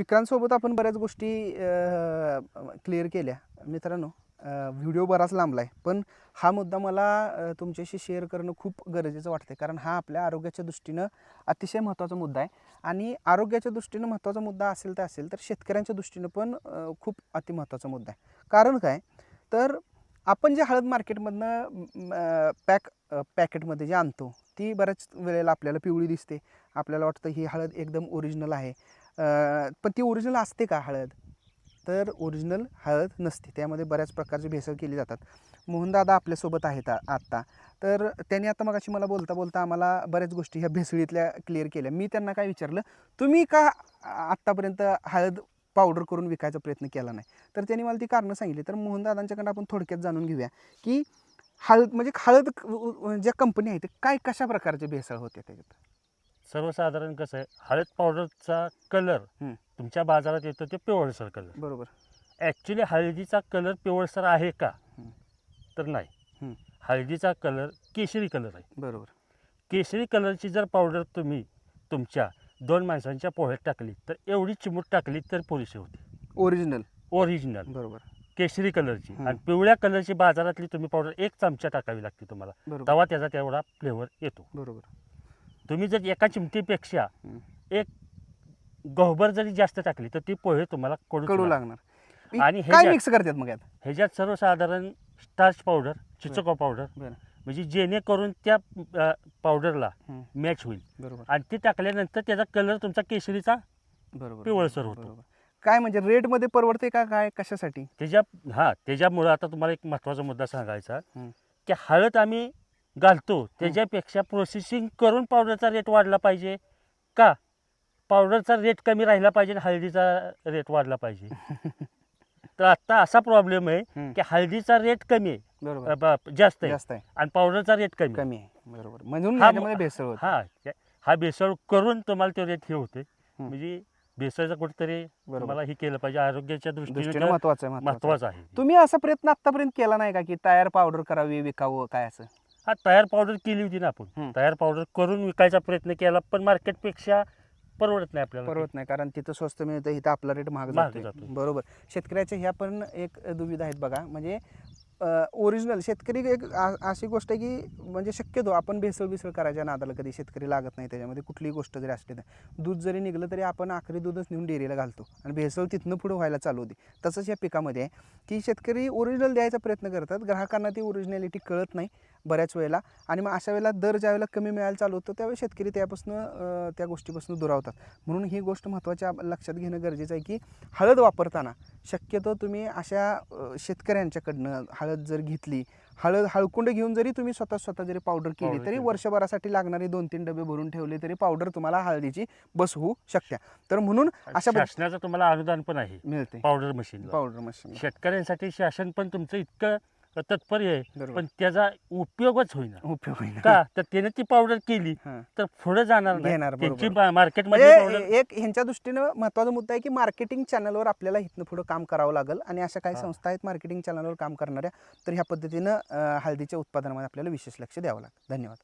विक्रांतसोबत आपण बऱ्याच गोष्टी क्लिअर केल्या. मित्रांनो व्हिडिओ बराच लांबला आहे पण हा मुद्दा मला तुमच्याशी शेअर करणं खूप गरजेचं वाटतं कारण हा आपल्या आरोग्याच्या दृष्टीनं अतिशय महत्त्वाचा मुद्दा आहे. आणि आरोग्याच्या दृष्टीनं महत्त्वाचा मुद्दा असेल तर असेल तर शेतकऱ्यांच्या दृष्टीनं पण खूप अतिमहत्त्वाचा मुद्दा आहे. कारण काय? तर आपण जे हळद मार्केटमधनं पॅक पॅकेटमध्ये जे आणतो ती बऱ्याच वेळेला आपल्याला पिवळी दिसते. आपल्याला वाटतं ही हळद एकदम ओरिजिनल आहे. पण ती ओरिजिनल असते का हळद? तर ओरिजिनल हळद नसते. त्यामध्ये बऱ्याच प्रकारचे भेसळ केली जातात. मोहनदादा आपल्यासोबत आहेत आत्ता तर त्यांनी आता मग मला बोलता बोलता आम्हाला बऱ्याच गोष्टी ह्या भेसळीतल्या क्लिअर केल्या. मी त्यांना काय विचारलं तुम्ही का आत्तापर्यंत हळद पावडर करून विकायचा प्रयत्न केला नाही? तर त्यांनी मला ती कारणं सांगितली. तर मोहनदादांच्याकडं आपण थोडक्यात जाणून घेऊया की हळद म्हणजे हळद उ- ज्या कंपनी आहेत ते काय कशा प्रकारचे भेसळ होते त्याच्यात? सर्वसाधारण कसं आहे हळद पावडरचा कलर हं. तुमच्या बाजारात येतो ते पिवळसर कलर. बरोबर. ॲक्च्युली हळदीचा कलर पिवळसर आहे का? हं. तर नाही. हळदीचा कलर केशरी कलर आहे. बरोबर. केशरी कलरची जर पावडर तुम्ही तुमच्या दोन माणसांच्या पोह्यात टाकली तर एवढी चिमूट टाकली तर पुरेशी होती. ओरिजिनल ओरिजिनल बरोबर. केशरी कलरची हं. आणि पिवळ्या कलरची बाजारातली तुम्ही पावडर एक चमचा टाकावी लागते तुम्हाला बरोबर तेव्हा त्याचा तेवढा फ्लेवर येतो बरोबर तुम्ही जर एका चिमटीपेक्षा हं. एक गहबर जरी जास्त टाकली तर ती पोहे तुम्हाला कडू कडू लागणार. आणि हे काय मिक्स करतात मग यात ह्याच्यात सर्वसाधारण स्टार्च पावडर चिचोका पावडर बरं म्हणजे जेणेकरून त्या अ, पावडरला हं. मॅच होईल बरोबर आणि ती टाकल्यानंतर त्याचा कलर तुमचा केशरी बरोबर पिवळसर होतो. बरोबर. काय म्हणजे रेटमध्ये परवडते का काय? कशासाठी? त्याच्या हा त्याच्यामुळं आता तुम्हाला एक महत्त्वाचा मुद्दा सांगायचा. की हळद आम्ही घालतो. त्याच्यापेक्षा प्रोसेसिंग करून पावडरचा रेट वाढला पाहिजे. का? पावडरचा रेट कमी राहिला पाहिजे आणि हळदीचा रेट वाढला पाहिजे. तर आता असा प्रॉब्लेम आहे. की हळदीचा रेट कमी आहे. बरोबर. अ, ब- जास्त आहे. जास्त आहे. आणि पावडरचा रेट कमी आहे. कमी आहे. बरोबर. म्हणून हा भेसळ होते. हा त्या- हा भेसळ करून तुम्हाला तो रेट हे होते. म्हणजे भेसळचा कुठेतरी बरोबर तुम्हाला हे केलं पाहिजे आरोग्याच्या दृष्टीने दृष्टीने महत्वाचं आहे महत्वाचं आहे. महत्वाचं आहे तुम्ही असा प्रयत्न आतापर्यंत केला नाही का की तयार पावडर करावी विकावं काय असं हा तयार पावडर केली होती ना. आपण तयार पावडर करून विकायचा प्रयत्न केला पण मार्केटपेक्षा परवडत नाही आपल्याला ते. परवत नाही कारण तिथं स्वस्त मिळतं इथं आपला रेट महाग जातो. बरोबर शेतकऱ्याच्या ह्या पण एक दुविधा आहेत बघा म्हणजे ओरिजिनल शेतकरी एक अशी गोष्ट आहे की म्हणजे शक्यतो आपण भेसळ बिसळ करायच्या नादाला कधी शेतकरी लागत नाही त्याच्यामध्ये कुठलीही गोष्ट जरी असली तर. दूध जरी निघलं तरी आपण आखरी दूधच नेऊन डेअरीला घालतो. आणि भेसळ तिथनं पुढं व्हायला चालू होती. तसंच या पिकामध्ये आहे की शेतकरी ओरिजिनल द्यायचा प्रयत्न करतात. ग्राहकांना ती ओरिजिनॅलिटी कळत नाही. बऱ्याच वेळेला. आणि मग अशा वेळेला दर ज्या वेळेला कमी मिळायला चालू होतं त्यावेळी शेतकरी त्यापासून त्या गोष्टीपासून दुरावतात. म्हणून ही गोष्ट महत्त्वाची लक्षात घेणं गरजेचं आहे की हळद वापरताना शक्यतो तुम्ही अशा शेतकऱ्यांच्याकडनं हळद जर घेतली हळद हळकुंड घेऊन जरी तुम्ही स्वतः स्वतः जरी पावडर केली तरी. वर्षभरासाठी लागणारे दोन तीन डबे भरून ठेवले तरी पावडर तुम्हाला हळदीची बस होऊ शकते. तर म्हणून अशा शासनाचं तुम्हाला अनुदान पण आहे. मिळते पावडर मशीन पावडर मशीन शेतकऱ्यांसाठी शासन पण तुमचं इतकं तत्पर आहे. बरोबर. पण त्याचा उपयोगच होईना. उपयोग होईल का? तर त्याने ती पावडर केली हां. तर पुढे जाणार नाही. बरोबर. मा- मार्केटमध्ये म्हणजे एक ह्यांच्या दृष्टीनं महत्त्वाचा मुद्दा आहे की मार्केटिंग चॅनलवर आपल्याला इथनं पुढं काम करावं लागेल आणि अशा काही हा. संस्था आहेत मार्केटिंग चॅनलवर काम करणाऱ्या तर ह्या पद्धतीनं अं, हळदीच्या उत्पादनामध्ये आपल्याला विशेष लक्ष द्यावं लागतं. धन्यवाद.